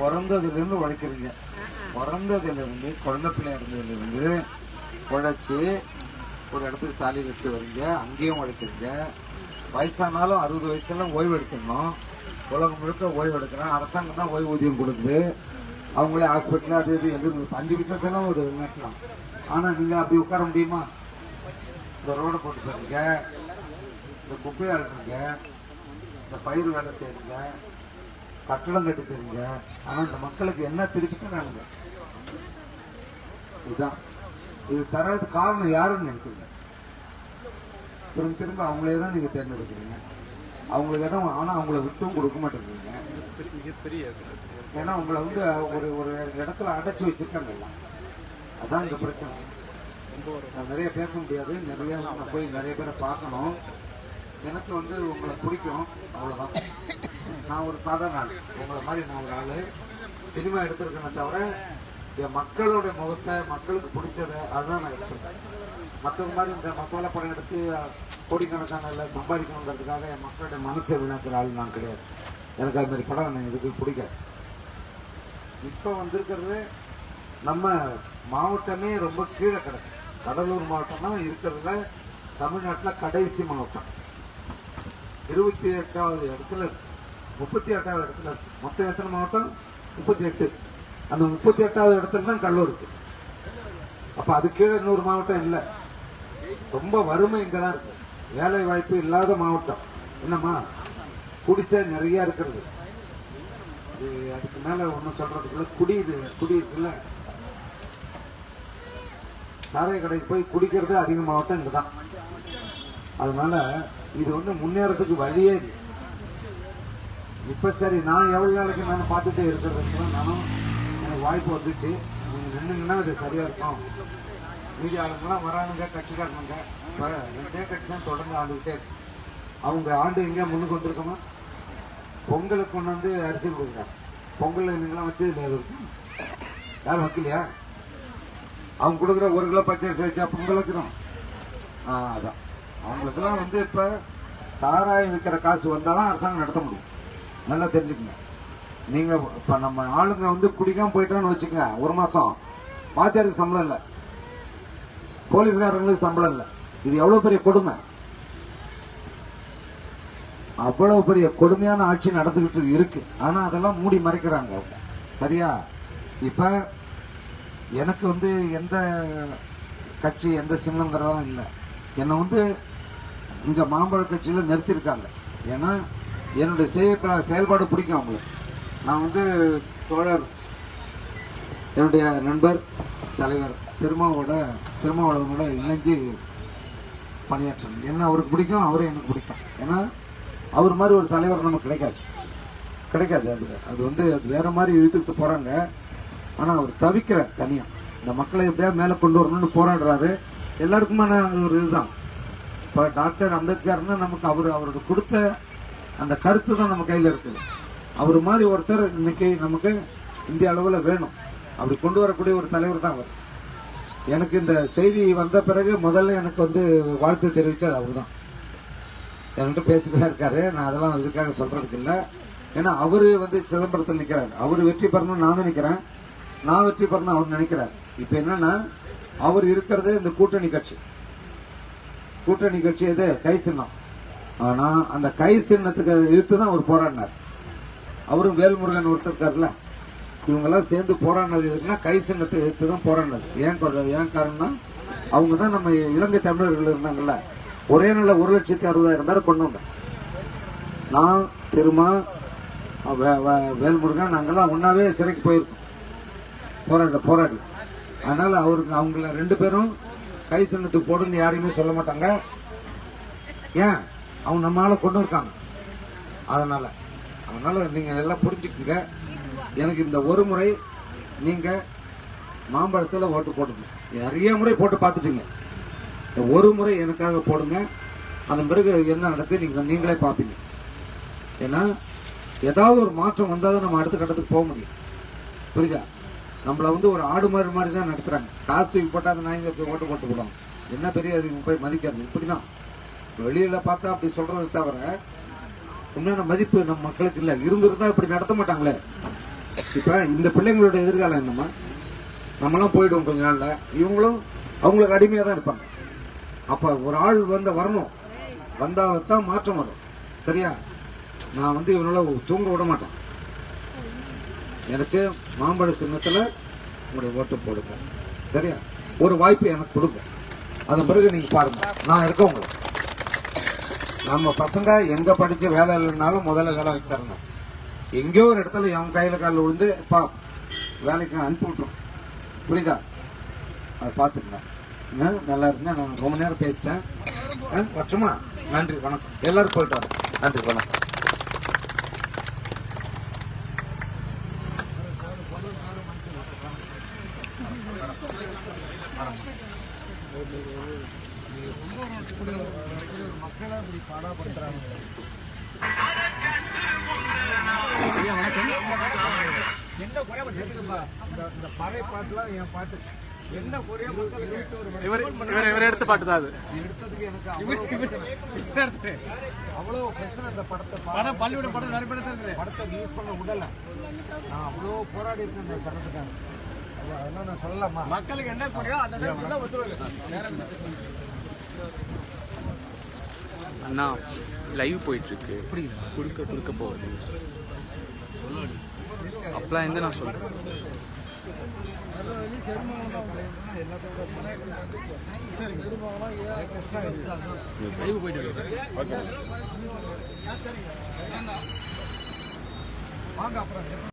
பிறந்ததுலேருந்து உழைக்கிறீங்க. பிறந்ததுலேருந்து குழந்தை பிள்ளையா இருந்ததுலேருந்து உழைச்சி ஒரு இடத்துக்கு தாலி கட்டி வரீங்க அங்கேயும் உழைக்கிறீங்க. வயசானாலும் அறுபது வயசுலாம் ஓய்வு எடுத்துடணும் உலகம் முழுக்க ஓய்வு எடுக்கிறேன் அரசாங்கம் தான் ஓய்வூதியம் கொடுக்குது. அவங்களே ஹாஸ்பிட்டல் அது இது எது அஞ்சு பிசினஸ் எல்லாம் ஒரு நடத்தலாம் ஆனால் நீங்கள் அப்படி உட்கார முடியுமா? இந்த ரோடை போட்டு தருங்க. இந்த குப்பையை அழுறீங்க இந்த பயிர் வேலை செய்யுங்க கட்டடம் கட்டி தரீங்க ஆனால் இந்த மக்களுக்கு என்ன திருப்பி தரானுங்க? இதுதான். இது தரது காரணம் யாருன்னு நினைக்கிறீங்க திரும்ப திரும்ப அவங்களே தான் நீங்கள் தேர்ந்தெடுக்கிறீங்க. அவங்களுக்கு எதுவும் ஆனால் அவங்கள விட்டும் கொடுக்க மாட்டேங்கிறீங்க. ஏன்னா உங்களை வந்து ஒரு ஒரு இடத்துல அடைச்சி வச்சிருக்காங்க எல்லாம். அதான் இந்த பிரச்சனை. நான் நிறைய பேச முடியாது. நிறைய நான் போய் நிறைய பேரை பார்க்கணும். எனக்கு வந்து உங்களை பிடிக்கும். அவ்வளோதான் நான் ஒரு சாதாரண ஆள். உங்களை மாதிரி நான் ஒரு ஆள். சினிமா எடுத்திருக்கேனே தவிர என் மக்களோட முகத்தை மக்களுக்கு பிடிச்சதை அதுதான் நான் எடுத்திருக்கேன். மற்றவங்க மாதிரி இந்த மசாலா படம் எடுத்து கோடிக்கணக்கான இல்லை சம்பாதிக்கணுங்கிறதுக்காக என் மக்களுடைய மனசை வீணாக்கிற ஆள் நான் கிடையாது. எனக்கு அது மாதிரி படம் எனக்கு இதுக்கு பிடிக்காது. இப்போ வந்திருக்கிறது நம்ம மாவட்டமே ரொம்ப கீழே கிடக்கு. கடலூர் மாவட்டம் தான் இருக்கிறதுல தமிழ்நாட்டில் கடைசி மாவட்டம். இருபத்தி எட்டாவது இடத்துல இருக்கு. முப்பத்தி எட்டாவது இடத்துல மொத்தம் எத்தனை மாவட்டம்? முப்பத்தி எட்டு. அந்த முப்பத்தி எட்டாவது இடத்துல தான் கல்லூர் இருக்கு. அப்ப அது கீழே இன்னொரு மாவட்டம் இல்லை. ரொம்ப வறுமை இங்க தான் இருக்கு. வேலை வாய்ப்பு இல்லாத மாவட்டம். என்னம்மா? குடிசை நிறைய இருக்கிறது. இது அதுக்கு மேல ஒன்றும் சொல்றதுக்குள்ள குடி இது குடி இருக்குல்ல. சாராய கடைக்கு போய் குடிக்கிறது அதிக மாவட்டம் இங்கே தான் அதனால இது வந்து முன்னேறதுக்கு வழியே இல்லை. இப்போ சரி நான் எவ்வளோ நாளைக்கு நான் பார்த்துட்டே இருக்கிறதுக்கு நானும் எனக்கு வாய்ப்பு வந்துச்சு. நீங்கள் நின்றுங்கன்னா அது சரியாக இருக்கும். மீதி ஆளுங்கெல்லாம் வரானுங்க கட்சிக்காரனுங்க. இப்போ ரெண்டே கட்சி தான் தொடர்ந்து ஆண்டுகிட்டே அவங்க ஆண்டு எங்கேயா முன்னுக்கு வந்திருக்கோமா? பொங்கலுக்கு கொண்டு வந்து அரிசி கொடுக்குறாங்க. பொங்கல் நீங்களாம் வச்சு இதுல யாரும் வைக்கலையா? அவங்க கொடுக்குற ஒரு கிலோ பச்சரிசி வச்சா பொங்கல் வைக்கிறோம் ஆ அதான். அவங்களுக்கெல்லாம் வந்து இப்போ சாராயம் விற்கிற காசு வந்தால் தான் அரசாங்கம் நடத்த முடியும். நல்லா தெரிஞ்சுக்கங்க. நீங்கள் இப்போ நம்ம ஆளுங்க வந்து குடிக்காமல் போயிட்டான்னு வச்சுக்கோங்க ஒரு மாதம் வாத்தியாருக்கு சம்பளம் இல்லை. போலீஸ்காரங்களுக்கு சம்பளம் இல்லை. இது எவ்வளோ பெரிய கொடுமை? அவ்வளவு பெரிய கொடுமையான ஆட்சி நடந்துக்கிட்டு இருக்கு. ஆனால் அதெல்லாம் மூடி மறைக்கிறாங்க. அவங்க சரியா? இப்போ எனக்கு வந்து எந்த கட்சி எந்த சின்னங்கிறதும் இல்லை. என்னை வந்து இங்கே மாம்பழ கட்சியில் நிறுத்தியிருக்காங்க. ஏன்னா என்னுடைய செய்ய செயல்பாடு பிடிக்கும் அவங்களுக்கு. நான் வந்து தோழர் என்னுடைய நண்பர் தலைவர் திருமாவோட திருமாவளவனோட இணைஞ்சு பணியாற்றணும். என்ன அவருக்கு பிடிக்கும் அவரும் எனக்கு பிடிக்கும். ஏன்னா அவர் மாதிரி ஒரு தலைவர் நமக்கு கிடைக்காது. கிடைக்காது. அது அது வந்து அது வேறு மாதிரி இழுத்துக்கிட்டு போகிறாங்க ஆனால் அவர் தவிக்கிறார் தனியாக இந்த மக்களை எப்படியா மேலே கொண்டு வரணும்னு போராடுறாரு. எல்லாருக்குமான ஒரு இதுதான். இப்போ டாக்டர் அம்பேத்கர்னா நமக்கு அவர் அவரோட கொடுத்த அந்த கருத்து தான் நம்ம கையில் இருக்குது. அவர் மாதிரி ஒருத்தர் இன்னைக்கு நமக்கு இந்திய அளவில் வேணும். அப்படி கொண்டு வரக்கூடிய ஒரு தலைவர் தான் அவர். எனக்கு இந்த செய்தி வந்த பிறகு முதல்ல எனக்கு வந்து வாழ்த்து தெரிவித்தது அவர் தான். என்கிட்ட பேசிட்டு தான் இருக்காரு. நான் அதெல்லாம் இதுக்காக சொல்கிறதுக்கு இல்லை. ஏன்னா அவரு வந்து சிதம்பரத்தில் நிற்கிறார் அவர் வெற்றி பெறணும்னு நான் நினைக்கிறேன். நான் வெற்றி பெறணும் அவர் நினைக்கிறார். இப்போ என்னன்னா அவர் இருக்கிறது இந்த கூட்டணி கட்சி. கூட்டணி கட்சி எது? கை சின்னம் ஆனால் அந்த கை சின்னத்துக்கு எதிர்த்து தான் அவர் போராடினார். அவரும் வேல்முருகன் ஒருத்தர் இருக்கார்ல இவங்கெல்லாம் சேர்ந்து போராடினது எதுக்குன்னா கை சின்னத்தை எதிர்த்து தான் போராடினது. ஏன் ஏன் காரணம்னா அவங்க தான் நம்ம இலங்கை தமிழர்கள் இருந்தாங்கல்ல ஒரே நாளில் ஒரு லட்சத்தி அறுபதாயிரம் பேரை கொண்டவங்க நான் திருமா வே- வேல்முருகன் நாங்கள்லாம் ஒன்றாவே சிறைக்கு போயிருக்கோம். போராட போராடி. அதனால் அவருக்கு அவங்கள ரெண்டு பேரும் கை சின்னத்துக்கு போடுன்னு யாரையுமே சொல்ல மாட்டாங்க. ஏன்? அவங்க நம்மளால கொண்டு இருக்காங்க. அதனால அதனால நீங்க எல்லாம் புரிஞ்சுக்குங்க. எனக்கு இந்த ஒரு முறை நீங்க மாம்பழத்துல ஓட்டு போடுங்க. நிறைய முறை போட்டு பார்த்துட்டீங்க. இந்த ஒரு முறை எனக்காக போடுங்க. அதன் பிறகு என்ன நடக்குது? நீங்க நீங்களே பார்ப்பீங்க. ஏன்னா ஏதாவது ஒரு மாற்றம் வந்தால் தான் நம்ம அடுத்த கட்டத்துக்கு போக முடியும். புரியுதா? நம்மளை வந்து ஒரு ஆடு மாடு மாதிரி தான் நடத்துகிறாங்க காசு தூக்கி போட்டால் அந்த நாய்ங்க போய் ஓட்டு போட்டு போடுவாங்க. என்ன பெரிய அதுக்கு போய் மதிக்கிறது இப்படிதான். வெளியில பார்த்தா அப்படி சொல்றது தவிர உண்மையான மதிப்பு நம்ம மக்களுக்கு இல்லை. இருந்திருந்தா இப்படி நடத்த மாட்டாங்களே. இப்ப இந்த பிள்ளைங்களோட எதிர்காலம் என்னம்மா? நம்மளாம் போயிடுவோம் கொஞ்ச நாள்ல. இவங்களும் அவங்களுக்கு அடிமையா தான் இருப்பாங்க. அப்ப ஒரு ஆள் வந்து வரணும். வந்தால் தான் மாற்றம் வரும். சரியா? நான் வந்து இவனால தூங்க விட மாட்டேன். எனக்கு மாம்பழ சின்னத்துல உங்களுடைய ஓட்டு போடுங்க. சரியா? ஒரு வாய்ப்பு எனக்கு கொடுங்க. அதன் பிறகு நீங்க பாருங்க. நான் இருக்கேன் உங்களுக்கு. நம்ம பசங்க எங்க படிச்சு வேலை இல்லைனாலும் முதல்ல வேலை வைத்தாருங்க எங்கேயோ ஒரு இடத்துல என் கையில் காலில் விழுந்து பா வேலைக்கு அனுப்பி விட்ரும் புரியுதா? அதை பார்த்துக்கலாம் ஆ, நல்லா இருந்தேன். நான் ரொம்ப நேரம் பேசிட்டேன். ஆ, வரட்டுமா? நன்றி வணக்கம். எல்லாரும் போயிட்டு வரேன் நன்றி வணக்கம். என்ன குறையா தெரியுதுப்பா இந்த பாட்டுலாம் என் பாட்டு என்ன குறையா மக்கள் இவர் இவர் இவர் எடுத்த பாட்டு தான் அது. எடுத்ததுக்கு எனக்கு அவ்வளவு பிரச்சனை. இந்த படத்தை படம் பள்ளியோட படம் நிறைய இருக்குது படத்தை யூஸ் பண்ண விடல. நான் அவ்வளோ போராடி இருக்கேன் இந்த சட்டத்துக்காக அது- அதெல்லாம் நான் சொல்லலாமா? மக்களுக்கு என்ன குறையோ அந்த நேரத்துல ஒத்துழைப்பு அண்ணா லைவ் போயிட்டுருக்கு. இருக்கு குடுக்க குடுக்க போகுது? அப்பெல்லாம் எந்த நான் சொல்றேன். வாங்க அப்புறம்